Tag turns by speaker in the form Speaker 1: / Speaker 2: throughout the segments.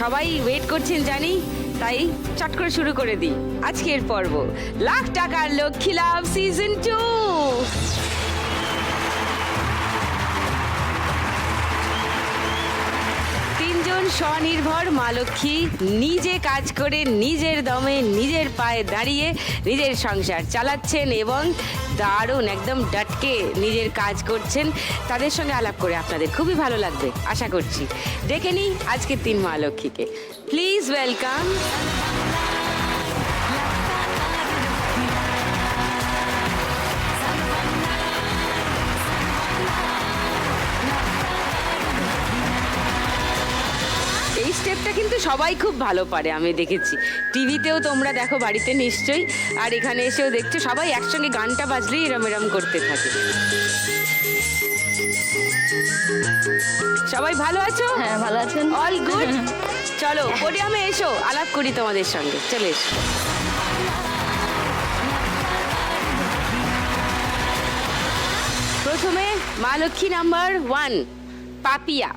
Speaker 1: সবাই ওয়েট করছেন জানি, তাই চট করে শুরু করে দিই। আজকের পর্ব, লাখ টাকার লক্ষ্মী লাভ সিজন টু তিনজন স্বনির্ভর মা লক্ষ্মী নিজে কাজ করে নিজের দমে, নিজের পায়ে দাঁড়িয়ে নিজের সংসার চালাচ্ছেন এবং দারুণ, একদম ডাটকে নিজের কাজ করছেন, তাদের সঙ্গে আলাপ করে আপনাদের খুবই ভালো লাগবে, আশা করছি। দেখে নিই আজকের তিন মা লক্ষ্মীকে প্লিজ ওয়েলকাম স্টেপটা কিন্তু সবাই খুব ভালো পারে আমি দেখেছি। টিভিতেও তোমরা দেখো বাড়িতে নিশ্চয়ই আর এখানে এসেও দেখছ সবাই একসঙ্গে গানটা বাজলেই এরম এরম করতে থাকে। সবাই ভালো আছো?
Speaker 2: হ্যাঁ ভালো আছেন
Speaker 1: অল গুড চলো পোডিয়ামে এসো আলাপ করি তোমাদের সঙ্গে চলে এসো। প্রথমে মা লক্ষ্মী নাম্বার ওয়ান পাপিয়া।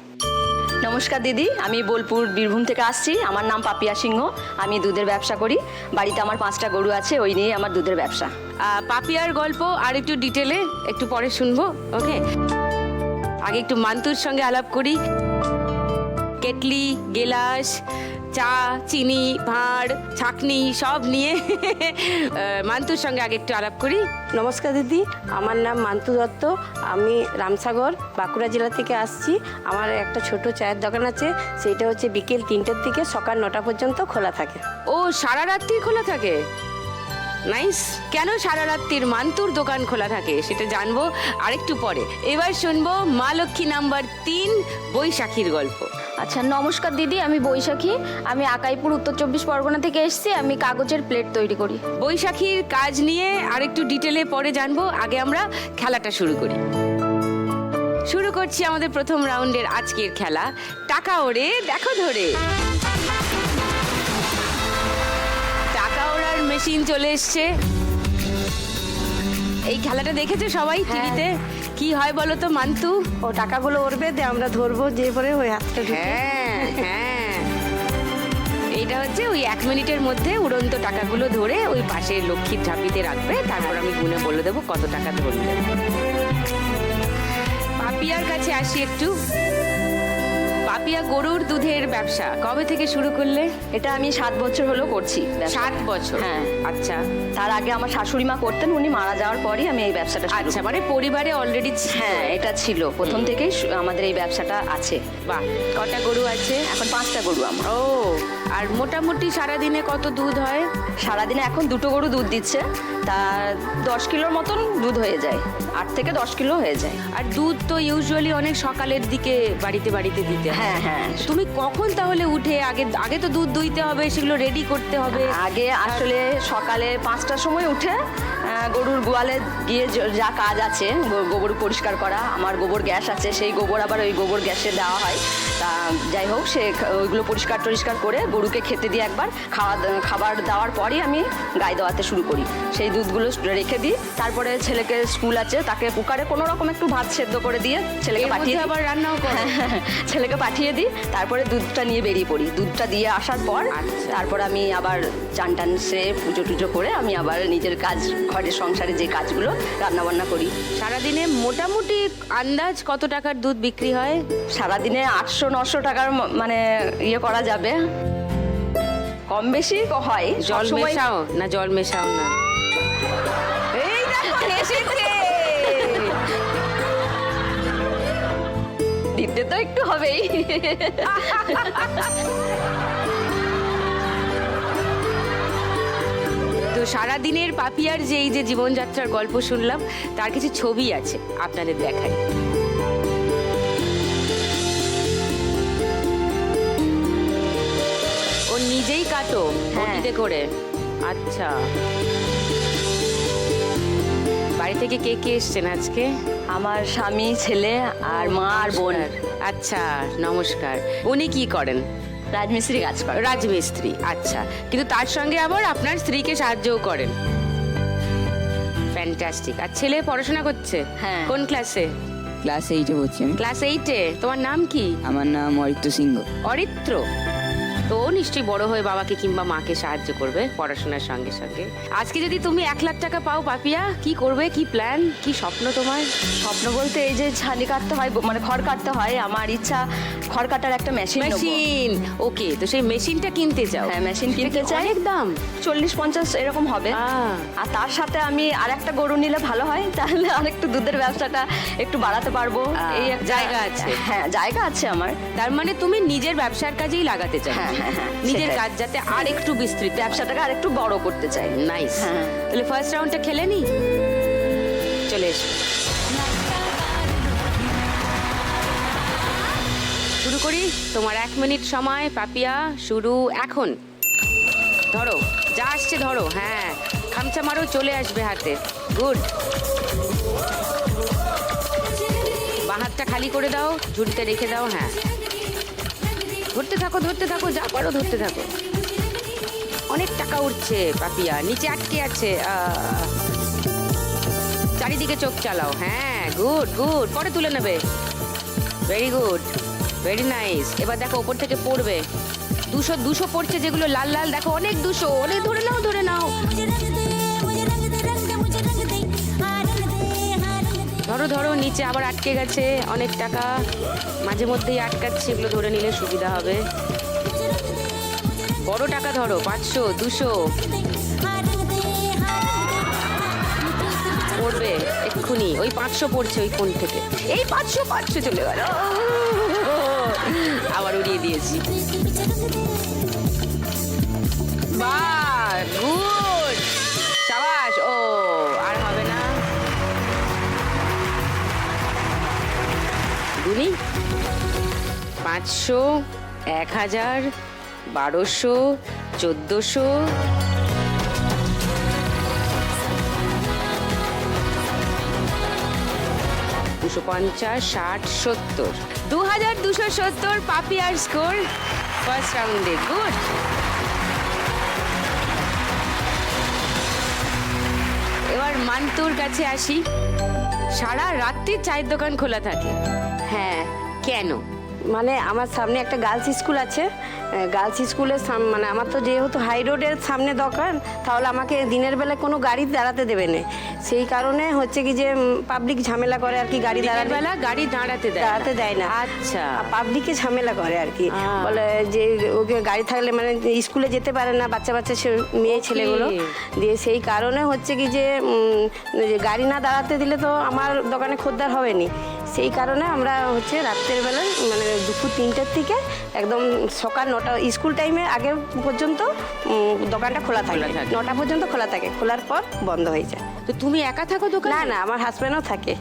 Speaker 2: নমস্কার দিদি, আমি বোলপুর বীরভূম থেকে আসছি। আমার নাম পাপিয়া সিংহ, আমি দুধের ব্যবসা করি। বাড়িতে আমার পাঁচটা গরু আছে, ওই নিয়ে আমার দুধের ব্যবসা।
Speaker 1: পাপিয়ার গল্প আর একটু ডিটেলে একটু পরে শুনব, ওকে? আগে একটু মান্তুর সঙ্গে আলাপ করি। কেটলি, গেলাস চা চিনি ভাঁড় ছাকনি সব নিয়ে মান্তুর সঙ্গে আগে একটু আলাপ করি।
Speaker 3: নমস্কার দিদি আমার নাম মান্তু দত্ত। আমি রামসাগর বাঁকুড়া জেলা থেকে আসছি। আমার একটা ছোট চায়ের দোকান আছে সেইটা হচ্ছে বিকেল তিনটের থেকে সকাল নটা পর্যন্ত খোলা থাকে।
Speaker 1: ও সারা রাত্রি খোলা থাকে? নাইস। কেন সারা রাত্রির মান্তুর দোকান খোলা থাকে? সেটা জানব আরেকটু পরে। এবার শুনব মা লক্ষ্মী নাম্বার তিন বৈশাখীর গল্প।
Speaker 4: আচ্ছা নমস্কার দিদি আমি বৈশাখী। আমি আকাইপুর উত্তর চব্বিশ পরগনা থেকে এসেছি। আমি কাগজের প্লেট তৈরি করি।
Speaker 1: বৈশাখীর কাজ নিয়ে আরেকটু ডিটেলে পরে জানব। আগে আমরা খেলাটা শুরু করি। শুরু করছি আমাদের প্রথম রাউন্ডের আজকের খেলা। টাকা ওড়ে দেখো ধরে। মেশিন চলে এসছে। এই খেলাটা দেখেছ সবাই টিভিতে? কি হয় বলো তো মান্তু?
Speaker 3: ও টাকাগুলো উঠবে দিয়ে আমরা ধরবো যে পরে ওই হাতটা
Speaker 1: হ্যাঁ হ্যাঁ। এইটা হচ্ছে ওই এক মিনিটের মধ্যে উড়ন্ত টাকাগুলো ধরে ওই পাশে লক্ষ্মীর ঝাঁপিতে রাখবে। তারপর আমি গুনে বলে দেবো কত টাকা ধরবে পাপিয়ার কাছে আসি একটু। পাপিয়া গরুর দুধের ব্যবসা। কবে থেকে শুরু করলে?
Speaker 2: এটা আমি সাত বছর হলো করছি। ব্যবসা।
Speaker 1: সাত বছর?
Speaker 2: হ্যাঁ।
Speaker 1: আচ্ছা।
Speaker 2: তার আগে আমার শাশুড়ি মা করতেন উনি মারা যাওয়ার পরই আমি এই ব্যবসাটা শুরু
Speaker 1: আচ্ছা মানে পরিবারে অলরেডি
Speaker 2: হ্যাঁ এটা ছিল। প্রথম থেকেই শু- আমাদের এই ব্যবসাটা আছে।
Speaker 1: বাহ কটা গরু আছে?
Speaker 2: এখন পাঁচটা গরু আমার।
Speaker 1: ও আর মোটামুটি সারাদিনে কত দুধ হয়?
Speaker 2: সারাদিনে এখন দুটো গরু দুধ দিচ্ছে। তা দশ কিলোর মতন দুধ হয়ে যায়। আট থেকে দশ কিলো হয়ে যায়।
Speaker 1: আর দুধ তো ইউজুয়ালি অনেক সকালের দিকে বাড়িতে বাড়িতে দিতে হ্যাঁ।
Speaker 2: হ্যাঁ
Speaker 1: তুমি কখন তাহলে উঠে আগে আগে তো দুধ দুইতে হবে সেগুলো রেডি করতে হবে?
Speaker 2: আগে আসলে সকালে পাঁচটার সময় উঠে গরুর গোয়ালে গিয়ে যা কাজ আছে গোবর পরিষ্কার করা আমার গোবর গ্যাস আছে সেই গোবর আবার ওই গোবর গ্যাসে দেওয়া হয় তা যাই হোক সে ওইগুলো পরিষ্কার টরিষ্কার করে গরুকে খেতে দিয়ে একবার খাওয়া খাবার দেওয়ার পরই আমি গায়ে দেওয়াতে শুরু করি সেই দুধগুলো রেখে দিই তারপরে ছেলেকে স্কুল আছে তাকে কুকারে কোনো রকম একটু ভাত সেদ্ধ করে দিয়ে ছেলেকে পাঠিয়ে।
Speaker 1: আবার রান্নাও করো
Speaker 2: ছেলেকে পাঠিয়ে দিই তারপরে দুধটা নিয়ে বেরিয়ে পড়ি দুধটা দিয়ে আসার পর
Speaker 1: আচ্ছা।
Speaker 2: তারপর আমি আবার চান টান সে পুজো টুজো করে আমি আবার নিজের কাজ ঘরের সংসারে যে কাজগুলো রান্না বান্না করি।
Speaker 1: সারাদিনে মোটামুটি আন্দাজ কত টাকার দুধ বিক্রি হয়?
Speaker 2: সারাদিনে আটশো নশো টাকার ম- মানে ইয়ে করা যাবে। কম বেশি হয়
Speaker 1: জল
Speaker 2: সবসময়-
Speaker 1: মেশাও না জল মেশাও না? এই দেখো এসেছে!
Speaker 2: দিতে তো একটু হবেই।
Speaker 1: তো সারাদিনের পাপিয়ার যে এই যে জীবনযাত্রার গল্প শুনলাম তার কিছু ছবি আছে আপনাদের দেখাই। ও নিজেই কাটো
Speaker 2: হ্যাঁ।
Speaker 1: বটিতে করে? আচ্ছা। বাড়ি থেকে কে কে এসছেন আজকে?
Speaker 2: আমার স্বামী ছেলে আর মা আর বোন।
Speaker 1: আচ্ছা নমস্কার। উনি কি করেন?
Speaker 2: রাজমিস্ত্রি কাজ করে।
Speaker 1: রাজমিস্ত্রি আচ্ছা। কিন্তু তার সঙ্গে আবার আপনার স্ত্রীকে সাহায্যও করেন। ফ্যান্টাস্টিক আর ছেলে পড়াশোনা করছে?
Speaker 2: হ্যাঁ।
Speaker 1: কোন ক্লাসে
Speaker 5: ক্লাস এইটে পড়ছি আমি।
Speaker 1: ক্লাস এইটে তোমার নাম কি?
Speaker 5: আমার নাম অরিত্র সিংহ।
Speaker 1: অরিত্র? তো নিশ্চয়ই বড় হয়ে বাবাকে কিংবা মাকে সাহায্য করবে পড়াশোনার সঙ্গে সঙ্গে। আজকে যদি তুমি এক লাখ টাকা পাও পাপিয়া কি করবে কি প্ল্যান কি স্বপ্ন তোমার?
Speaker 2: স্বপ্ন বলতে এই যে ছালি কাটতে হয় মানে খড় কাটতে হয় আমার ইচ্ছা খড় কাটার একটা মেশিন
Speaker 1: মেশিন ওকে তো সেই মেশিনটা কিনতে চাও
Speaker 2: হ্যাঁ মেশিন কিনতে চাই।
Speaker 1: অনেক দাম?
Speaker 2: চল্লিশ পঞ্চাশ এরকম হবে। আর তার সাথে আমি আর একটা গরু নিলে ভালো হয় তাহলে আর একটু দুধের ব্যবসাটা একটু বাড়াতে পারব। এই
Speaker 1: জায়গা আছে।
Speaker 2: হ্যাঁ জায়গা আছে আমার।
Speaker 1: তার মানে তুমি নিজের ব্যবসার কাজেই লাগাতে চাও নিজের কাজ যাতে আর একটু বিস্তৃত
Speaker 2: ব্যবসাটাকে আর একটু বড় করতে চাই।
Speaker 1: নাইস
Speaker 2: হ্যাঁ।
Speaker 1: তাহলে ফার্স্ট রাউন্ডটা খেলে নি? চলে এসো। শুরু করি? তোমার এক মিনিট সময় পাপিয়া। শুরু এখন। ধরো যা আসছে ধরো হ্যাঁ। খামচা মারো চলে আসবে হাতে। গুড বাহাতটা খালি করে দাও ঝুড়িতে রেখে দাও হ্যাঁ। ধরতে থাকো ধরতে থাকো, যা পারো ধরতে থাকো। অনেক টাকা উঠছে পাপিয়া। নিচে আটকে আছে। চারিদিকে চোখ চালাও। হ্যাঁ গুড গুড পরে তুলে নেবে। ভেরি গুড ভেরি নাইস এবার দেখো, ওপর থেকে পড়বে। দুশো দুশো পড়ছে যেগুলো লাল লাল। দেখো, অনেক দুশো। অনেক, ধরে নাও ধরে নাও। ধরো ধরো, নিচে আবার আটকে গেছে, অনেক টাকা। মাঝে মধ্যেই আটকাচ্ছে, এগুলো ধরে নিলে সুবিধা হবে। বড় টাকা ধরো, পাঁচশো, দুশো। পড়বে এক্ষুনি, ওই পাঁচশো পড়ছে ওই কোন থেকে। এই পাঁচশো পাঁচশো চলে গেল। আবার উড়িয়ে দিয়েছি। বা গুড। পাঁচশো, এক হাজার, বারোশো, চোদ্দোশো। দুশো পঞ্চাশ, ষাট, সত্তর। দু হাজার দুশো সত্তর পাপিয়ার স্কোর ফার্স্ট রাউন্ডে, গুড। এবার মান্তুর কাছে আসি। সারা রাত্রি চায়ের দোকান খোলা থাকে। হ্যাঁ কেন?
Speaker 3: মানে আমার সামনে একটা গার্লস স্কুল আছে। গার্লস স্কুলের সাম- মানে আমার তো যেহেতু হাই রোডের সামনে দোকান তাহলে আমাকে দিনের বেলায় কোনো গাড়ি দাঁড়াতে দেবে না। সেই কারণে হচ্ছে কি যে পাবলিক ঝামেলা করে আর কি গাড়ি দাঁড়াতে
Speaker 1: বেলা গাড়ি দাঁড়াতে
Speaker 3: দাঁড়াতে দেয় না।
Speaker 1: আচ্ছা।
Speaker 3: পাবলিকে ঝামেলা করে আর কি। বলে যে ওকে গাড়ি থাকলে মানে স্কুলে যেতে পারে না বাচ্চা বাচ্চা সে- মেয়ে ছেলেগুলো। দিয়ে সেই কারণে হচ্ছে কি যে যে গাড়ি না দাঁড়াতে দিলে তো আমার দোকানে খদ্দার হবে নি সেই কারণে আমরা হচ্ছে রাত্রের বেলা মানে দুপুর তিনটের থেকে একদম সকাল নটা স্কুল টাইমে আগে পর্যন্ত দোকানটা খোলা থাকে। নটা পর্যন্ত খোলা থাকে। খোলার পর বন্ধ হয়ে যায়।
Speaker 1: তো তুমি একা থাকো দোকানে?
Speaker 3: না না আমার হাজব্যান্ডও থাকে.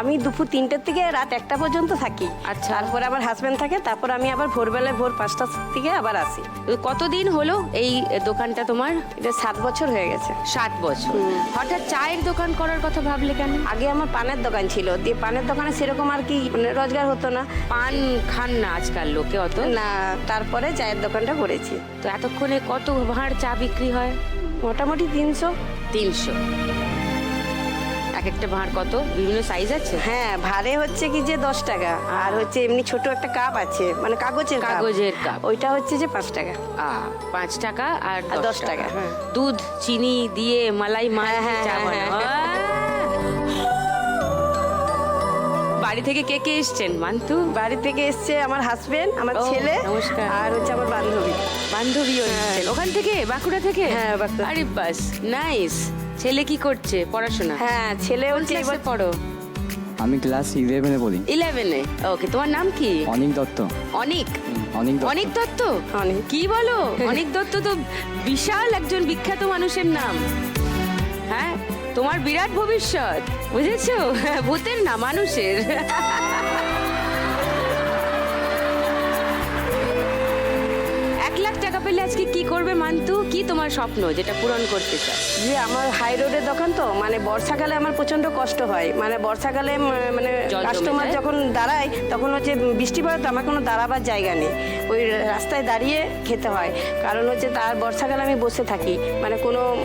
Speaker 3: আমি দুপুর তিনটের থেকে রাত একটা পর্যন্ত থাকি।
Speaker 1: আচ্ছা।
Speaker 3: তারপরে আমার হাজব্যান্ড থাকে তারপর আমি আবার ভোরবেলায় ভোর পাঁচটার থেকে আবার আসি।
Speaker 1: কতদিন হলো এই দোকানটা তোমার?
Speaker 3: এটা সাত বছর হয়ে গেছে।
Speaker 1: সাত বছর। হঠাৎ চায়ের দোকান করার কথা ভাবলে কেন?
Speaker 3: আগে আমার পানের দোকান ছিল। দিয়ে পানের দোকানে সেরকম আর কি মানে রোজগার হতো না।
Speaker 1: পান খান না আজকাল লোকে অত?
Speaker 3: না তারপরে চায়ের দোকানটা করেছি
Speaker 1: তো এতক্ষণে কত ভাঁড় চা বিক্রি হয়?
Speaker 3: মোটামুটি তিনশো।
Speaker 1: তিনশো। এক একটা ভাঁড় কত? বিভিন্ন সাইজ আছে?
Speaker 3: হ্যাঁ ভাড়ে হচ্ছে কি যে দশ টাকা আর হচ্ছে এমনি ছোট একটা কাপ আছে মানে কাগজের
Speaker 1: কাগজের কাপ।
Speaker 3: ওইটা হচ্ছে যে পাঁচ টাকা।
Speaker 1: পাঁচ টাকা আর দশ টাকা,
Speaker 3: হ্যাঁ।
Speaker 1: দুধ চিনি দিয়ে মালাই মাল
Speaker 3: হ্যাঁ, হ্যাঁ,
Speaker 1: বাড়ি থেকে কে কে এসছেন? মান্তু
Speaker 3: বাড়ি থেকে এসছে আমার হাজবেন্ড আমার
Speaker 1: ও,
Speaker 3: ছেলে
Speaker 1: নমস্কার।
Speaker 3: আর হচ্ছে আমার বান্ধবী।
Speaker 1: বান্ধবীও এসছেন। ওখান থেকে? বাঁকুড়া থেকে?
Speaker 3: হ্যাঁ, বাঁকুড়া।
Speaker 1: আরে বাস নাইস ছেলে কি করছে পড়াশোনা?
Speaker 3: হ্যাঁ ছেলে
Speaker 1: কোন
Speaker 3: হচ্ছে
Speaker 1: ক্লাসে
Speaker 3: এবার
Speaker 1: পড়ো?
Speaker 6: আমি ক্লাস ইলেভেনে পড়ি।
Speaker 1: ইলেভেনে ওকে তোমার নাম কি?
Speaker 6: অনিক দত্ত।
Speaker 1: অনিক?
Speaker 6: অনিক দত্ত।
Speaker 1: অনিক দত্ত?
Speaker 3: অনিক।
Speaker 1: কি বলো? অনিক দত্ত তো বিশাল একজন বিখ্যাত মানুষের নাম। হ্যাঁ? তোমার বিরাট ভবিষ্যৎ বুঝেছ? ভূতের না মানুষের। এক লাখ টাকা পেলে আজকে কি করবে মান্তু? কি তোমার স্বপ্ন যেটা পূরণ করতে চাও?
Speaker 3: যে আমার হাই রোডের দোকান তো মানে বর্ষাকালে আমার প্রচণ্ড কষ্ট হয়। মানে বর্ষাকালে মানে কাস্টমার যখন দাঁড়ায় তখন হচ্ছে বৃষ্টি পড়ে তো আমার কোনো দাঁড়াবার জায়গা নেই। ওই রাস্তায় দাঁড়িয়ে খেতে হয়। কারণ হচ্ছে তার বর্ষাকালে আমি বসে থাকি। মানে কোনো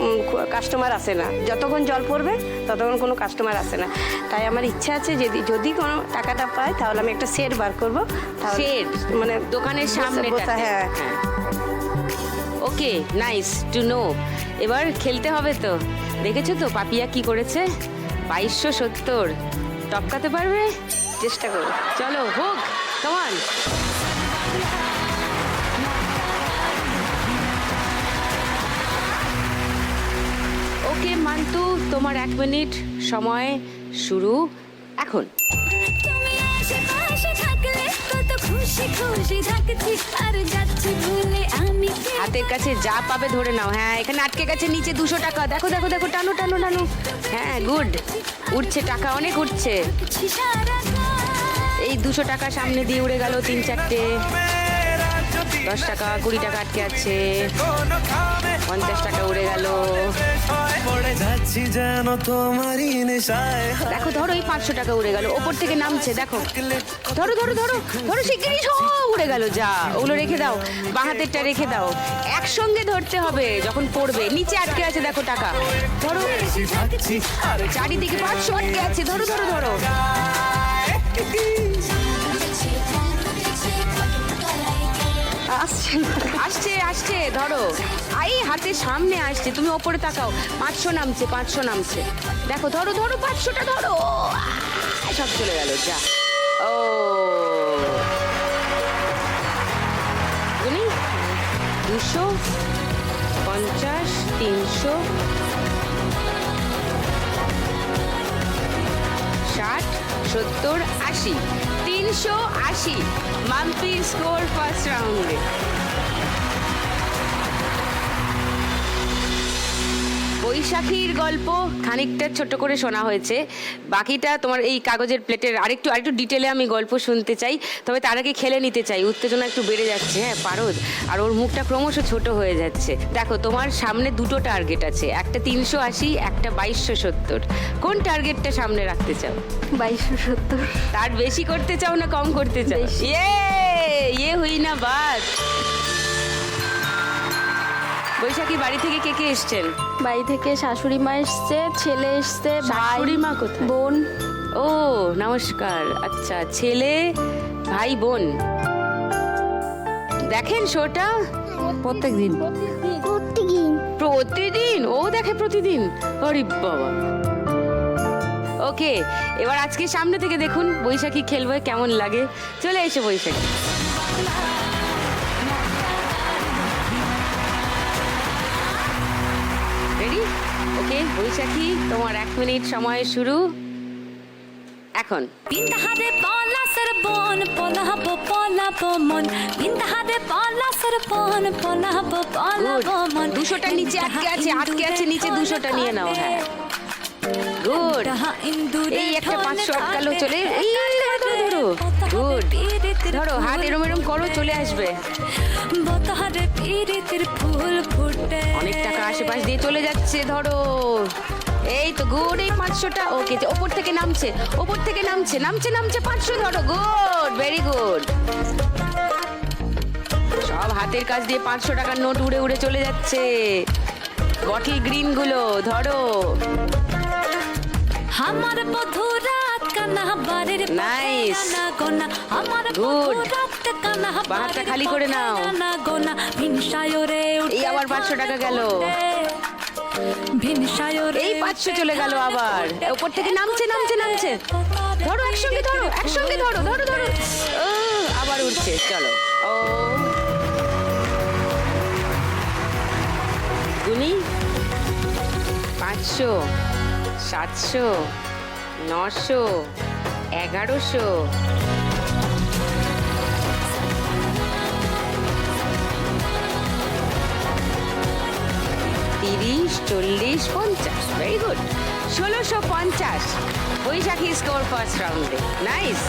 Speaker 3: কাস্টমার আসে না। যতক্ষণ জল পড়বে ততক্ষণ কোনো কাস্টমার আসে না। তাই আমার ইচ্ছা আছে যদি যদি কোনো টাকাটা পাই তাহলে আমি একটা সেট বার করব।
Speaker 1: Shed?
Speaker 3: মানে
Speaker 1: দোকানের সামনে
Speaker 3: বসে- হ্যাঁ।
Speaker 1: ওকে নাইস টু নো এবার খেলতে হবে তো। দেখেছ তো পাপিয়া কি করেছে? বাইশশো সত্তর। টপকাতে পারবে?
Speaker 3: চেষ্টা করব।
Speaker 1: চলো হোক কমান তোমার এক মিনিট সময় শুরু এখন। হাতের কাছে যা পাবে ধরে নাও। হ্যাঁ এখানে আটকে গেছে নিচে দুশো টাকা। দেখো দেখো দেখো টানো টানো টানো। হ্যাঁ গুড। উঠছে টাকা অনেক উঠছে। এই দুশো টাকা সামনে দিয়ে উড়ে গেল তিন চারটে। দশ টাকা কুড়ি টাকা আটকে আছে। পঞ্চাশ টাকা উড়ে গেল। দেখো ধরো এই পাঁচশো টাকা উড়ে গেল ওপর থেকে নামছে দেখো। ধরো ধরো ধরো ধরো শিগগিরই সব উড়ে গেল যা ওগুলো রেখে দাও বাঁ হাতেরটা রেখে দাও। একসঙ্গে ধরতে হবে যখন পড়বে। নিচে আটকে আছে দেখো টাকা। ধরো চারিদিকে পাঁচশো আটকে আছে ধরো ধরো ধরো।
Speaker 3: আসছে।
Speaker 1: আসছে আসছে, ধরো। আই হাতের সামনে আসছে। তুমি ওপরে তাকাও। পাঁচশো নামছে পাঁচশো নামছে। দেখো, ধরো ধরো, পাঁচশোটা, ধরো। সব চলে গেল, যা। ও। দুশো, পঞ্চাশ, তিনশো, ষাট, সত্তর, আশি। তিনশো আশি। মাম্পি স্কোর ফার্স্ট রাউন্ডে বৈশাখীর গল্প খানিকটা ছোট করে শোনা হয়েছে। বাকিটা তোমার এই কাগজের প্লেটের আরেকটু আরেকটু ডিটেলে আমি গল্প শুনতে চাই তবে তার আগে খেলে নিতে চাই। উত্তেজনা একটু বেড়ে যাচ্ছে হ্যাঁ পারদ। আর ওর মুখটা ক্রমশ ছোট হয়ে যাচ্ছে। দেখো তোমার সামনে দুটো টার্গেট আছে। একটা তিনশো আশি একটা বাইশশো সত্তর। কোন টার্গেটটা সামনে রাখতে চাও?
Speaker 4: বাইশশো সত্তর।
Speaker 1: তার বেশি করতে চাও না কম করতে চাও? ইয়ে ইয়ে হুই না বাত বৈশাখী বাড়ি থেকে কে কে এসছেন?
Speaker 4: বাড়ি থেকে শাশুড়ি মা এসছে ছেলে এসছে
Speaker 1: শাশুড়ি মা কোথায়?
Speaker 4: বোন।
Speaker 1: ও নমস্কার। আচ্ছা ছেলে ভাই বোন। দেখেন শোটা? প্রত্যেক দিন প্রতিদিন? ও দেখে প্রতিদিন? আরে বাবা। ওকে এবার আজকে সামনে থেকে দেখুন বৈশাখী খেলবে কেমন লাগে। চলে এসো বৈশাখী। ওকে বৈশাখী তোমার এক মিনিট সময় শুরু। এখন।
Speaker 5: বিন্দাহারে পলাসের বন পলাব পলাব মন। বিন্দাহারে পলাসের বন পলাব পলাব মন।
Speaker 1: দুশোটা নিচে আটকে আছে আটকে আছে নিচে দুশোটা নিয়ে নাও হ্যাঁ। গুড এই একটা পাঁচশো আটকালো চলে এই ধরো ধরো। গুড। ধরো হাত এরম এরম করো চলে আসবে। অনেক টাকা আশেপাশ দিয়ে চলে যাচ্ছে ধরো। এই তো গুড এই পাঁচশোটা। ওকে ওপর থেকে নামছে ওপর থেকে নামছে নামছে নামছে পাঁচশো ধরো গুড ভেরি গুড। সব হাতের কাজ দিয়ে পাঁচশো টাকার নোট উড়ে উড়ে চলে যাচ্ছে। বটল গ্রিনগুলো ধরো।
Speaker 5: আমার বধুরাত কানা বাড়ির
Speaker 1: Nice.
Speaker 5: না গোনা আমার
Speaker 1: Good.
Speaker 5: বধুরাত কানা
Speaker 1: বাঁ খালি করে নাও। এই আবার 500 টাকা গেল। এই 500 চলে গেল আবার। ওপর থেকে নামছে, নামছে, নামছে। ধরো একসঙ্গে ধরো একসঙ্গে ধরো ধরো ধরো ও আবার উঠছে চলো ও গুনি পাঁচশো সাতশো নশো এগারোশো। তিরিশ চল্লিশ পঞ্চাশ। ভেরি গুড ষোলোশো পঞ্চাশ। বৈশাখী স্কোর ফার্স্ট রাউন্ডে নাইস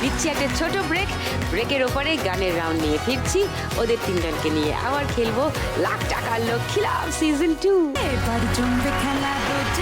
Speaker 1: দিচ্ছি একটা ছোট ব্রেক ব্রেকের ওপরে গানের রাউন্ড নিয়ে ফিরছি। ওদের তিনজনকে নিয়ে আবার খেলব লাখ টাকার লোক লাভ সিজন টু
Speaker 5: এবার জমবে খেলা রোজ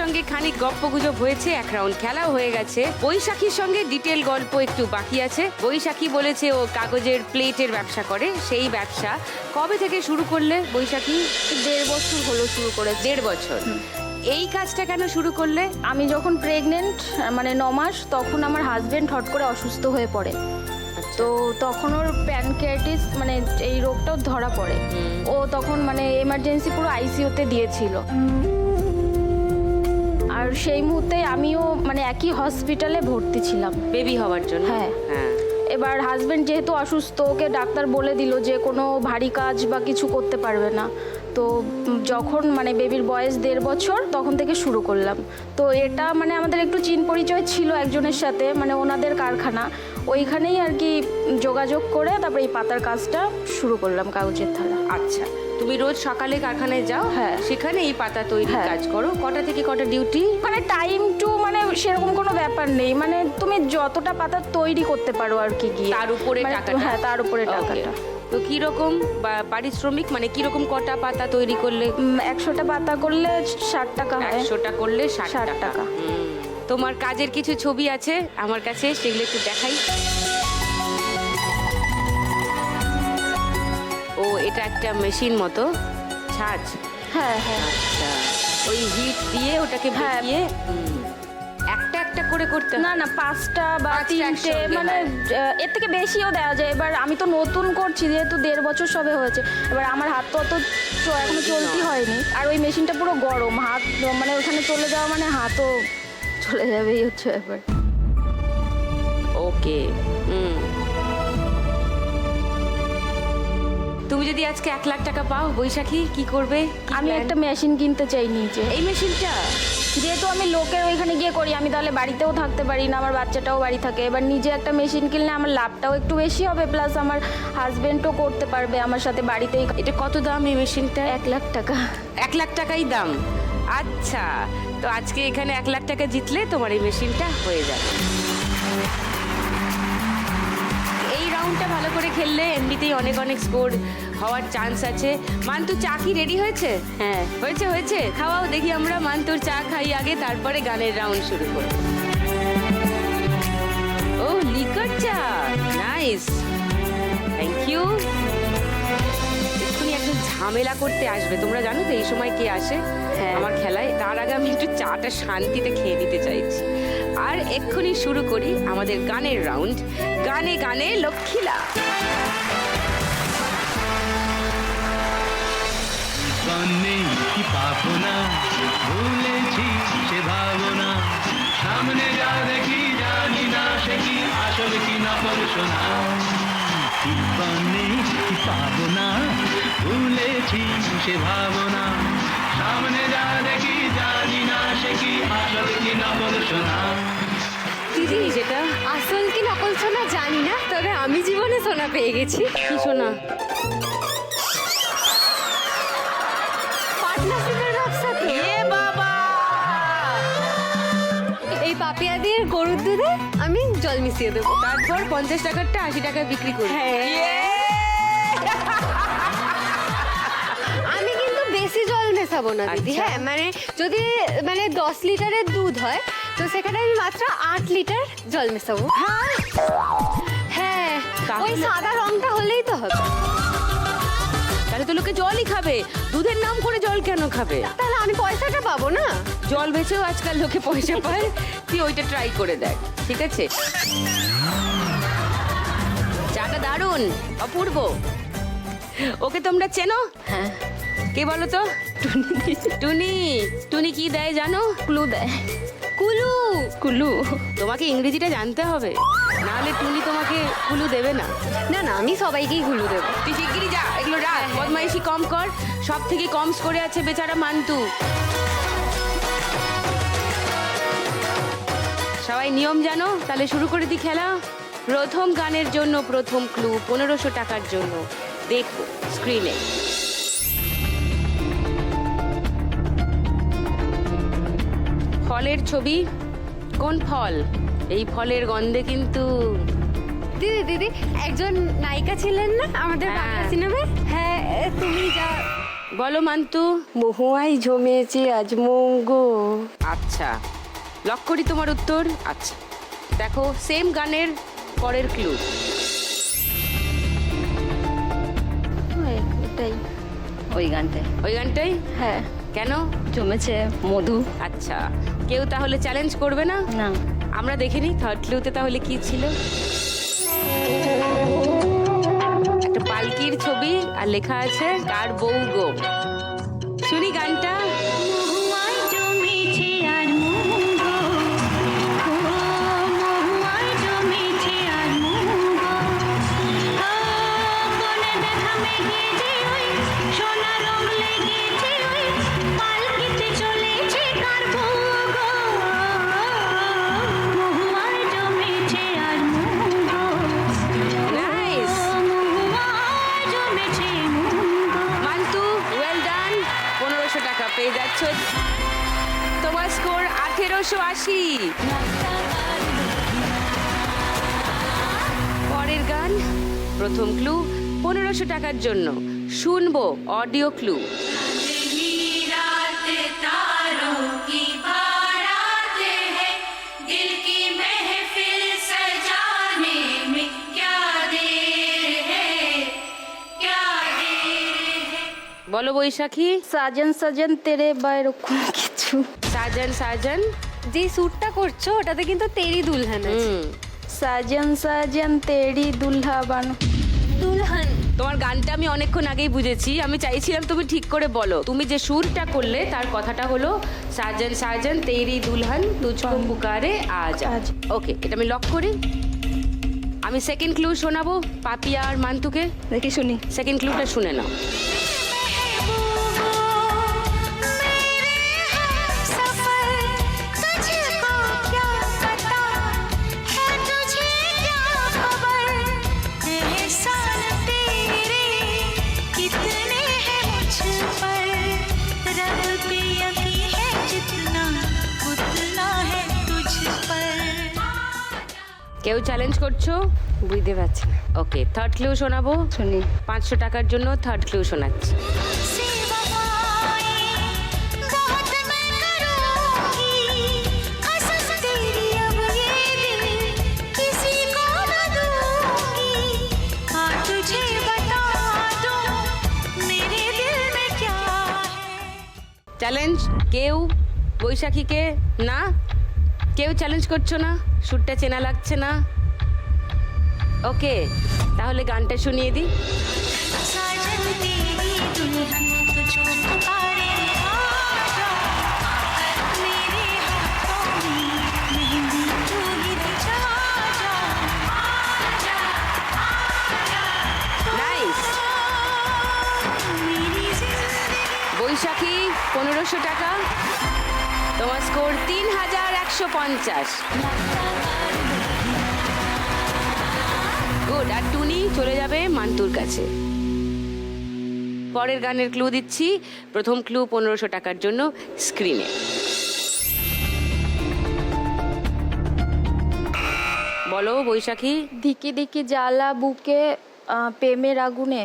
Speaker 1: সঙ্গে খানিক গপ্প গুজব হয়েছে এক রাউন্ড খেলাও হয়ে গেছে। বৈশাখীর সঙ্গে ডিটেল গল্প একটু বাকি আছে। বৈশাখী বলেছে ও কাগজের প্লেটের ব্যবসা করে সেই ব্যবসা কবে থেকে শুরু করলে বৈশাখী?
Speaker 4: দেড় বছর হলো শুরু করে
Speaker 1: দেড় বছর। এই কাজটা কেন শুরু করলে?
Speaker 4: আমি যখন প্রেগনেন্ট মানে ন মাস তখন আমার হাজবেন্ড হট করে অসুস্থ হয়ে পড়ে। তো তখন ওর প্যানক্রিয়াটিস মানে এই রোগটাও ধরা পড়ে। ও তখন মানে এমার্জেন্সি পুরো আইসিইউতে দিয়েছিল। আর সেই মুহূর্তে আমিও মানে একই হসপিটালে ভর্তি ছিলাম।
Speaker 1: বেবি হওয়ার জন্য?
Speaker 4: হ্যাঁ।
Speaker 1: হ্যাঁ।
Speaker 4: এবার হাজবেন্ড যেহেতু অসুস্থ ওকে ডাক্তার বলে দিল যে কোনো ভারী কাজ বা কিছু করতে পারবে না। তো যখন মানে বেবির বয়স দেড় বছর তখন থেকে শুরু করলাম। তো এটা মানে আমাদের একটু চিন পরিচয় ছিল একজনের সাথে মানে ওনাদের কারখানা। ওইখানেই আর কি যোগাযোগ করে তারপরে এই পাতার কাজটা শুরু করলাম কাগজের থালা।
Speaker 1: আচ্ছা। তুমি রোজ সকালে কারখানায় যাও
Speaker 4: হ্যাঁ।
Speaker 1: সেখানে এই পাতা তৈরি
Speaker 4: হ্যাঁ।
Speaker 1: কাজ করো। কটা থেকে কটা ডিউটি
Speaker 4: মানে টাইম টু মানে সেরকম কোনো ব্যাপার নেই। মানে তুমি যতটা পাতা তৈরি করতে পারো আর কি গিয়ে।
Speaker 1: তার উপরে
Speaker 4: মানে
Speaker 1: টাকাটা?
Speaker 4: হ্যাঁ তার উপরে টাকাটা।
Speaker 1: তো কি রকম পারিশ্রমিক? মানে কি রকম কটা পাতা তৈরি করলে?
Speaker 4: একশোটা পাতা করলে ষাট টাকা হয়।
Speaker 1: একশোটা করলে ষাট
Speaker 4: 60
Speaker 1: টাকা।
Speaker 4: টাকা।
Speaker 1: তোমার কাজের কিছু ছবি আছে? আমার কাছে সেগুলো একটু দেখাই। এটা একটা মেশিন মতো ছাঁচ।
Speaker 4: হ্যাঁ হ্যাঁ।
Speaker 1: আচ্ছা ওই হিট দিয়ে ওটাকে
Speaker 4: হ্যাঁ।
Speaker 1: ভিজিয়ে একটা একটা করে করতে
Speaker 4: না না পাঁচটা বা তিনটে মানে
Speaker 1: হ্যাঁ।
Speaker 4: এর থেকে বেশিও দেওয়া যায়। এবার আমি তো নতুন করছি যেহেতু দেড় বছর সবে হয়েছে। এবার আমার হাত তো অত এখনও চলতি হয়নি। আর ওই মেশিনটা পুরো গরম। হাত মানে ওখানে চলে যাওয়া মানে হাতও চলে যাবে হচ্ছে ব্যাপার
Speaker 1: ওকে হুম। তুমি যদি আজকে এক লাখ টাকা পাও বৈশাখী কি করবে?
Speaker 4: আমি একটা মেশিন কিনতে চাই নিজে
Speaker 1: এই মেশিনটা?
Speaker 4: যেহেতু আমি লোকের ওইখানে গিয়ে করি আমি তাহলে বাড়িতেও থাকতে পারি না আমার বাচ্চাটাও বাড়ি থাকে। এবার নিজে একটা মেশিন কিনলে আমার লাভটাও একটু বেশি হবে প্লাস আমার হাজবেন্ডও করতে পারবে আমার সাথে বাড়িতেই।
Speaker 1: এটা কত দাম এই মেশিনটা?
Speaker 4: এক লাখ টাকা।
Speaker 1: এক লাখ টাকাই দাম। আচ্ছা তো আজকে এখানে এক লাখ টাকা জিতলে তোমার এই মেশিনটা হয়ে যাবে। রাউন্ডটা ভালো করে খেললে এমনিতেই অনেক অনেক স্কোর হওয়ার চান্স আছে। মান্তু চা কি রেডি হয়েছে?
Speaker 3: হ্যাঁ।
Speaker 1: হয়েছে হয়েছে? খাওয়াও দেখি আমরা মান্তুর চা খাই আগে তারপরে গানের রাউন্ড শুরু করব। ও লিকার চা! নাইস থ্যাংক ইউ এক্ষুনি একজন ঝামেলা করতে আসবে। তোমরা জানো তো এই সময় কে আসে
Speaker 3: হ্যাঁ।
Speaker 1: আমার খেলায়। তার আগে আমি একটু চাটা শান্তিতে খেয়ে নিতে চাইছি। এক্ষুনি শুরু করি আমাদের গানের রাউন্ড গানে গানে লক্ষ্মীলা
Speaker 7: কি ভুলেছি সে সামনে যা দেখি জানি না সে কি আসল কি নকল শোনা টিপ্পন কি না, ভুলেছি সে ভাবনা। সামনে যা দেখি জানি না সে কি আসল কি শোনা
Speaker 1: দিদি যেটা
Speaker 8: আসল কি নকল সোনা জানি না তবে আমি জীবনে সোনা পেয়ে গেছি।
Speaker 1: কি বাবা!
Speaker 8: এই পাপিয়া দিয়ে গরুর দুধে আমি জল মিশিয়ে দেবো।
Speaker 1: তারপর পঞ্চাশ টাকারটা আশি টাকায় বিক্রি করি।
Speaker 8: আমি কিন্তু বেশি জল মেশাবো না দিদি।
Speaker 1: আচ্ছা।
Speaker 8: হ্যাঁ মানে যদি মানে দশ লিটারের দুধ হয় তো সেখানে আমি মাত্র আট লিটার জল মেশাবো। হ্যাঁ। হ্যাঁ
Speaker 1: ওই
Speaker 8: সাদা রংটা হলেই তো হবে।
Speaker 1: তাহলে তো লোকে জলই খাবে। দুধের নাম করে জল কেন খাবে?
Speaker 8: তাহলে আমি পয়সাটা পাবো না?
Speaker 1: জল বেচেও আজকাল লোকে পয়সা পায়। তুই ওইটা ট্রাই করে দেখ ঠিক আছে? চাটা দারুণ অপূর্ব। ওকে তোমরা চেনো?
Speaker 4: হ্যাঁ।
Speaker 1: কে বলো তো? টুনি। টুনি কি দেয় জানো?
Speaker 4: ক্লু দেয়।
Speaker 8: কুলু।
Speaker 4: কুলু
Speaker 1: তোমাকে ইংরেজিটা জানতে হবে। নাহলে টুনি তোমাকে কুলু দেবে না।
Speaker 8: না না আমি সবাইকেই গুলু দেবো।
Speaker 1: তুই শিগগিরই যা এগুলো রাখ। বদমাইশি কম কর সব থেকে কম স্কোরে আছে বেচারা মান্তু সবাই নিয়ম জানো? তাহলে শুরু করে দি খেলা। প্রথম গানের জন্য প্রথম ক্লু পনেরোশো টাকার জন্য। দেখো স্ক্রিনে ফলের ছবি কোন ফল? এই ফলের গন্ধে কিন্তু
Speaker 8: দিদি দিদি একজন নায়িকা ছিলেন না আমাদের
Speaker 1: হ্যাঁ।
Speaker 8: বাংলা সিনেমায়? হ্যাঁ তুমি যা
Speaker 5: বলো মান্তু।
Speaker 3: মহুয়াই জমেছে আজ মঙ্গো।
Speaker 5: আচ্ছা লক করি তোমার উত্তর? আচ্ছা দেখো সেম গানের পরের ক্লু
Speaker 4: এটাই
Speaker 2: ওই গানটাই।
Speaker 5: ওই গানটাই?
Speaker 4: হ্যাঁ।
Speaker 5: কেন?
Speaker 2: জমেছে মধু।
Speaker 5: আচ্ছা কেউ তাহলে চ্যালেঞ্জ করবে না?
Speaker 2: না।
Speaker 5: আমরা দেখিনি থার্ড ক্লুতে তাহলে কি ছিল? একটা পালকির ছবি আর লেখা আছে কার বউ গো? শুনি গানটা। প্রথম ক্লু পনেরোশো টাকার জন্য। শুনব অডিও ক্লু। বলো বৈশাখী।
Speaker 4: সাজন সাজন তেরে বা এরকম কিছু।
Speaker 5: সাজন সাজন।
Speaker 8: যে স্যুটটা করছ ওটাতে কিন্তু তেরি দুলহান আছে।
Speaker 4: সাজন সাজন তেরি দুলহা বানো
Speaker 8: দুলহান।
Speaker 5: তোমার গানটা আমি অনেকক্ষণ আগেই বুঝেছি। আমি চাইছিলাম তুমি ঠিক করে বলো। তুমি যে সুরটা করলে তার কথাটা হলো সাজন সাজন তেরি দুলহন তুঝকো পুকারে আজ।
Speaker 4: আজ।
Speaker 5: ওকে এটা আমি লক করি। আমি সেকেন্ড ক্লু শোনাবো পাপিয়া আর মান্তুকে।
Speaker 2: দেখি শুনি।
Speaker 5: সেকেন্ড ক্লুটা শুনে নাও। কেউ চ্যালেঞ্জ করছ?
Speaker 3: বুঝতে পারছি না।
Speaker 5: ওকে থার্ড ক্লু শোনাবো?
Speaker 2: শুনি।
Speaker 5: পাঁচশো টাকার জন্য থার্ড ক্লু শোনাচ্ছি। চ্যালেঞ্জ কেউ বৈশাখীকে? না? কেউ চ্যালেঞ্জ করছ না? সুরটা চেনা লাগছে না? ওকে, তাহলে গানটা শুনিয়ে দিই। বৈশাখী, পনেরোশো টাকা। তোমার স্কোর তিন হাজার। একশো পঞ্চাশ। গুড আর টুনি চলে যাবে মান্তুর কাছে। পরের গানের ক্লু দিচ্ছি। প্রথম ক্লু পনেরোশো টাকার জন্য স্ক্রিনে বলো বৈশাখী।
Speaker 4: ধিকি ধিকি জ্বালা বুকে প্রেমের আগুনে।